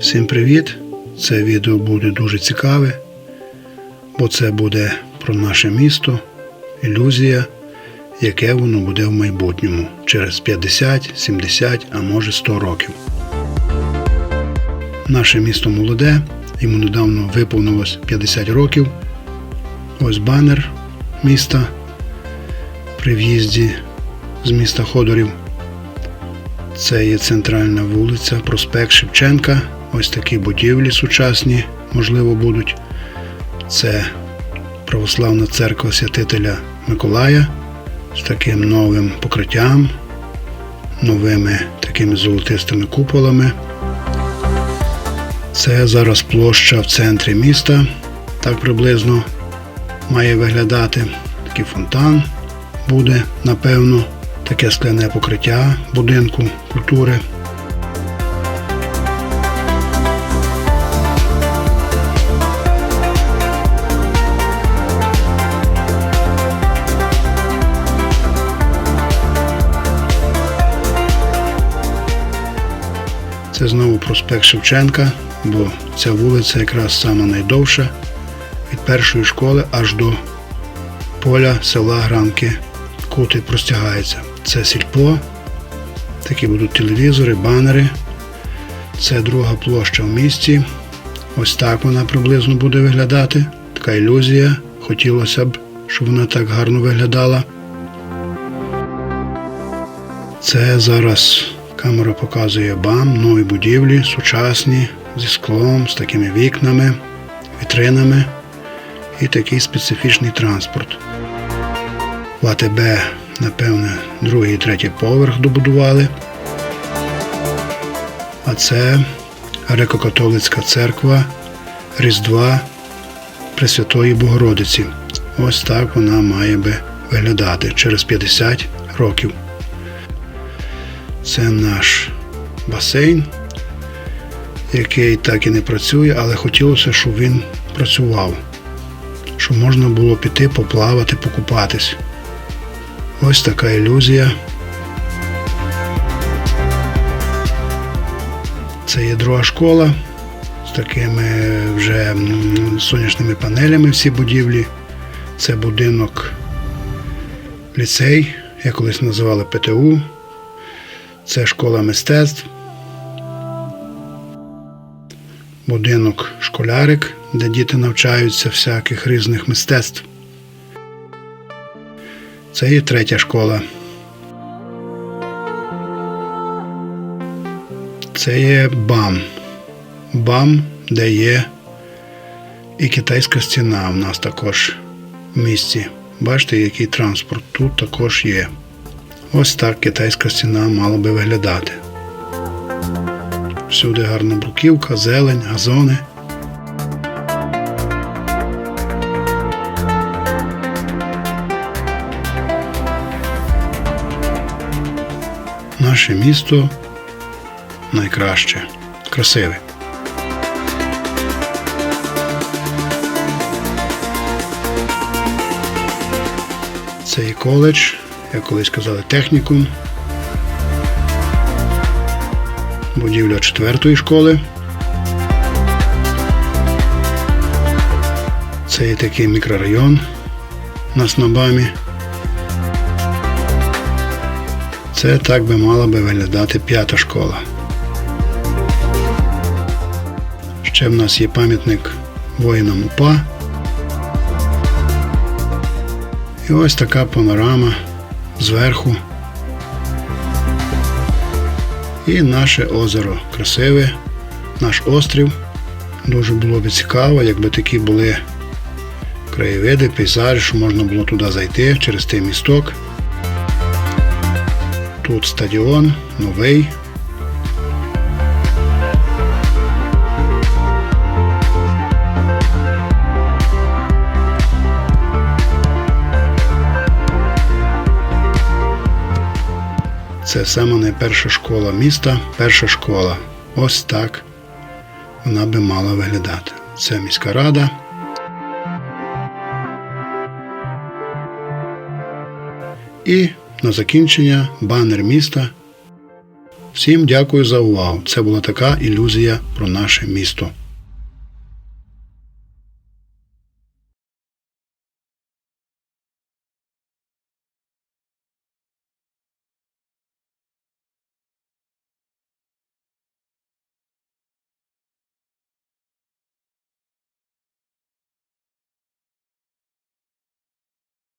Всім привіт! Це відео буде дуже цікаве, бо це буде про наше місто, ілюзія, яке воно буде в майбутньому через 50, 70, а може 100 років. Наше місто молоде, йому недавно виповнилось 50 років. Ось банер міста при в'їзді з міста Ходорів. Це є центральна вулиця, проспект Шевченка. Ось такі будівлі сучасні, можливо, будуть. Це православна церква святителя Миколая з таким новим покриттям, новими такими золотистими куполами. Це зараз площа в центрі міста. Так приблизно має виглядати. Такий фонтан буде, напевно, таке скляне покриття будинку культури. Це знову проспект Шевченка, бо ця вулиця якраз сама найдовша від першої школи аж до поля села Гранки. Кути простягається. Це сільпо, такі будуть телевізори, банери. Це друга площа в місті. Ось так вона приблизно буде виглядати. Така ілюзія. Хотілося б, щоб вона так гарно виглядала. Це зараз камера показує БАМ, нові будівлі, сучасні, зі склом, з такими вікнами, вітринами і такий специфічний транспорт. В АТБ, напевне, другий і третій поверх добудували. А це Греко-католицька церква Різдва Пресвятої Богородиці. Ось так вона має би виглядати через 50 років. Це наш басейн, який так і не працює, але хотілося, щоб він працював, щоб можна було піти поплавати, покупатись. Ось така ілюзія. Це є друга школа з такими вже сонячними панелями всі будівлі. Це будинок ліцей, як колись називали ПТУ. Це школа мистецтв. Будинок школярик, де діти навчаються всяких різних мистецтв. Це є третя школа. Це є БАМ. БАМ, де є і китайська стіна у нас також в місті. Бачите, який транспорт тут також є. Ось так китайська стіна мала би виглядати. Всюди гарна бруківка, зелень, газони. Наше місто найкраще, красиве. Це і коледж, як колись казали, технікум. Будівля четвертої школи. Це є такий мікрорайон у нас на Бамі. Це так би мала би виглядати п'ята школа. Ще в нас є пам'ятник воїнам УПА. І ось така панорама зверху. І наше озеро красиве, наш острів. Дуже було б цікаво, якби такі були краєвиди, пейзажі, що можна було туди зайти через той місток. Тут стадіон новий. Це саме найперша школа міста, перша школа. Ось так вона би мала виглядати. Це міська рада. І на закінчення банер міста Всім дякую за увагу. Це була така ілюзія про наше місто.